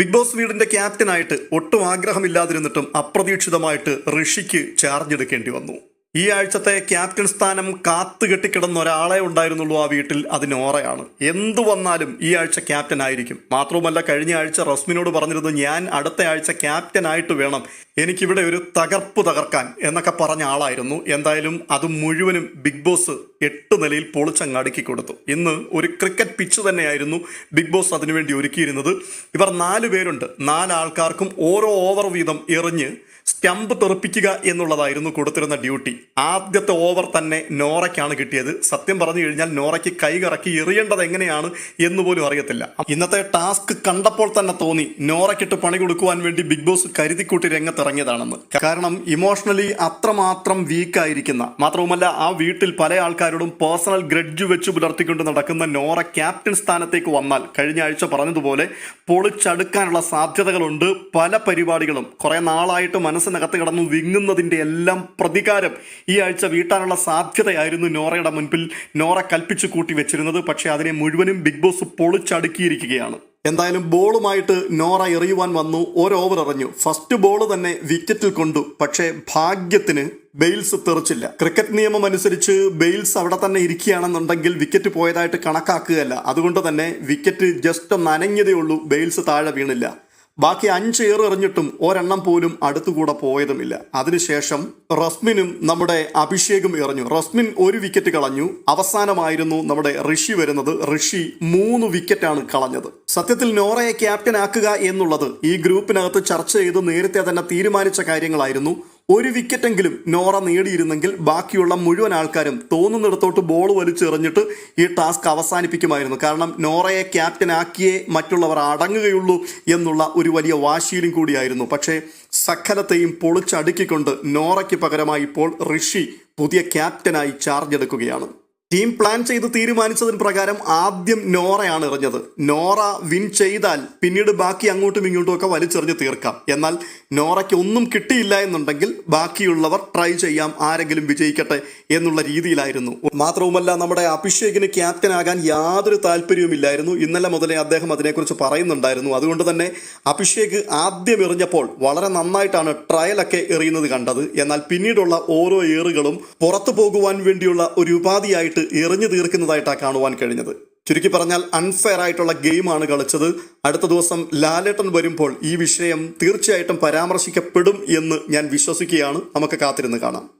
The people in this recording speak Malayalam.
ബിഗ് ബോസ് വീടിന്റെ ക്യാപ്റ്റനായിട്ട് ഒട്ടും ആഗ്രഹമില്ലാതിരുന്നിട്ടും അപ്രതീക്ഷിതമായിട്ട് ഋഷിക്ക് ചാർജ് എടുക്കേണ്ടി വന്നു. ഈ ആഴ്ചത്തെ ക്യാപ്റ്റൻ സ്ഥാനം കാത്തു കെട്ടിക്കിടന്ന ഒരാളെ ഉണ്ടായിരുന്നുള്ളൂ ആ വീട്ടിൽ അത് എന്തു വന്നാലും ഈ ആഴ്ച ക്യാപ്റ്റൻ ആയിരിക്കും. മാത്രവുമല്ല കഴിഞ്ഞ ആഴ്ച റസ്മിനോട് പറഞ്ഞിരുന്നു ഞാൻ അടുത്ത ആഴ്ച ക്യാപ്റ്റൻ ആയിട്ട് വേണം. എനിക്കിവിടെ ഒരു തകർപ്പ് തകർക്കാൻ എന്നൊക്കെ പറഞ്ഞ ആളായിരുന്നു. എന്തായാലും അത് മുഴുവനും ബിഗ് ബോസ് എട്ട് നിലയിൽ പൊളിച്ചങ്ങ് അടുക്കി കൊടുത്തു. ഇന്ന് ഒരു ക്രിക്കറ്റ് പിച്ച് തന്നെയായിരുന്നു ബിഗ് ബോസ് അതിനുവേണ്ടി ഒരുക്കിയിരുന്നത്. ഇവർ നാല് പേരുണ്ട്. നാലാൾക്കാർക്കും ഓരോ ഓവർ വീതം എറിഞ്ഞ് സ്റ്റമ്പ് തെറിപ്പിക്കുക എന്നുള്ളതായിരുന്നു കൊടുത്തിരുന്ന ഡ്യൂട്ടി. ആദ്യത്തെ ഓവർ തന്നെ നോറയ്ക്കാണ് കിട്ടിയത്. സത്യം പറഞ്ഞു കഴിഞ്ഞാൽ നോറയ്ക്ക് കൈകറക്കി എറിയേണ്ടത് എങ്ങനെയാണ് എന്ന് പോലും അറിയത്തില്ല. ഇന്നത്തെ ടാസ്ക് കണ്ടപ്പോൾ തന്നെ തോന്നി നോറയ്ക്കിട്ട് പണി കൊടുക്കുവാൻ വേണ്ടി ബിഗ് ബോസ് കരുതിക്കൂട്ടി രംഗത്തിറങ്ങിയതാണെന്ന്. കാരണം ഇമോഷണലി അത്രമാത്രം വീക്കായിരിക്കുന്ന മാത്രവുമല്ല ആ വീട്ടിൽ പല ആൾക്കാരോടും പേഴ്സണൽ ഗ്രഡ്ജ് വെച്ച് പുലർത്തിക്കൊണ്ട് നടക്കുന്ന നോറ ക്യാപ്റ്റൻ സ്ഥാനത്തേക്ക് വന്നാൽ കഴിഞ്ഞ ആഴ്ച പറഞ്ഞതുപോലെ പൊളിച്ചടുക്കാനുള്ള സാധ്യതകളുണ്ട്. പല പരിപാടികളും കുറെ നാളായിട്ട് മനസ്സിനകത്ത് കിടന്നു വിങ്ങുന്നതിന്റെ എല്ലാം പ്രതികാരം ഈ ആഴ്ച വീട്ടാനുള്ള സാധ്യതയായിരുന്നു നോറയുടെ മുൻപിൽ നോറ കൽപ്പിച്ചു കൂട്ടി വെച്ചിരുന്നത്. പക്ഷേ അതിനെ മുഴുവനും ബിഗ് ബോസ് പൊളിച്ചടുക്കിയിരിക്കുകയാണ്. എന്തായാലും ബോളുമായിട്ട് നോറ എറിയുവാൻ വന്നു. ഒരു ഓവർ എറിഞ്ഞു. ഫസ്റ്റ് ബോൾ തന്നെ വിക്കറ്റിൽ കൊണ്ടു. പക്ഷേ ഭാഗ്യത്തിന് ബെയിൽസ് തെറിച്ചില്ല. ക്രിക്കറ്റ് നിയമം അനുസരിച്ച് ബെയിൽസ് അവിടെ തന്നെ ഇരിക്കുകയാണെന്നുണ്ടെങ്കിൽ വിക്കറ്റ് പോയതായിട്ട് കണക്കാക്കുകയല്ല. അതുകൊണ്ട് തന്നെ വിക്കറ്റ് ജസ്റ്റ് അനങ്ങിയതേ ഉള്ളൂ. ബെയിൽസ് താഴെ വീണില്ല. ബാക്കി അഞ്ച് എറിഞ്ഞിട്ടും ഒരെണ്ണം പോലും അടുത്തുകൂടെ പോയതുമില്ല. അതിനുശേഷം റസ്മിനും നമ്മുടെ അഭിഷേകും എറിഞ്ഞു. റസ്മിൻ ഒരു വിക്കറ്റ് കളഞ്ഞു. അവസാനമായിരുന്നു നമ്മുടെ ഋഷി വരുന്നത്. ഋഷി മൂന്ന് വിക്കറ്റാണ് കളഞ്ഞത്. സത്യത്തിൽ നോറയെ ക്യാപ്റ്റൻ ആക്കുക എന്നുള്ളത് ഈ ഗ്രൂപ്പിനകത്ത് ചർച്ച ചെയ്ത് നേരത്തെ തന്നെ തീരുമാനിച്ച കാര്യങ്ങളായിരുന്നു. ഒരു വിക്കറ്റെങ്കിലും നോറ നേടിയിരുന്നെങ്കിൽ ബാക്കിയുള്ള മുഴുവൻ ആൾക്കാരും തോന്നുന്നിടത്തോട്ട് ബോൾ വലിച്ചെറിഞ്ഞിട്ട് ഈ ടാസ്ക് അവസാനിപ്പിക്കുമായിരുന്നു. കാരണം നോറയെ ക്യാപ്റ്റൻ ആക്കിയേ മറ്റുള്ളവർ അടങ്ങുകയുള്ളൂ എന്നുള്ള ഒരു വലിയ വാശിയിലും കൂടിയായിരുന്നു. പക്ഷേ സകലത്തെയും പൊളിച്ചടുക്കിക്കൊണ്ട് നോറയ്ക്ക് പകരമായി ഇപ്പോൾ ഋഷി പുതിയ ക്യാപ്റ്റനായി ചാർജ് എടുക്കുകയാണ്. ടീം പ്ലാൻ ചെയ്ത് തീരുമാനിച്ചതിന് പ്രകാരം ആദ്യം നോറയാണ് എറിഞ്ഞത്. നോറ വിൻ ചെയ്താൽ പിന്നീട് ബാക്കി അങ്ങോട്ടും ഇങ്ങോട്ടും ഒക്കെ വലിച്ചെറിഞ്ഞ് തീർക്കാം. എന്നാൽ നോറയ്ക്ക് ഒന്നും കിട്ടിയില്ല എന്നുണ്ടെങ്കിൽ ബാക്കിയുള്ളവർ ട്രൈ ചെയ്യാം ആരെങ്കിലും വിജയിക്കട്ടെ എന്നുള്ള രീതിയിലായിരുന്നു. മാത്രവുമല്ല നമ്മുടെ അഭിഷേകിന് ക്യാപ്റ്റൻ ആകാൻ യാതൊരു താല്പര്യവുമില്ലായിരുന്നു ഇന്നലെ മുതലേ അദ്ദേഹം അതിനെക്കുറിച്ച് പറയുന്നുണ്ടായിരുന്നു. അതുകൊണ്ട് തന്നെ അഭിഷേക് ആദ്യം എറിഞ്ഞപ്പോൾ വളരെ നന്നായിട്ടാണ് ട്രയലൊക്കെ എറിയുന്നത് കണ്ടത്. എന്നാൽ പിന്നീടുള്ള ഓരോ ഏറുകളും പുറത്തു പോകുവാൻ വേണ്ടിയുള്ള ഒരു ഉപാധിയായിട്ട് എറിഞ്ഞു തീർക്കുന്നതായിട്ടാണ് കാണുവാൻ കഴിഞ്ഞത്. ചുരുക്കി പറഞ്ഞാൽ അൺഫെയർ ആയിട്ടുള്ള ഗെയിമാണ് കളിച്ചത്. അടുത്ത ദിവസം ലാലേട്ടൻ വരുമ്പോൾ ഈ വിഷയം തീർച്ചയായിട്ടും പരാമർശിക്കപ്പെടും എന്ന് ഞാൻ വിശ്വസിക്കുകയാണ്. നമുക്ക് കാത്തിരുന്ന് കാണാം.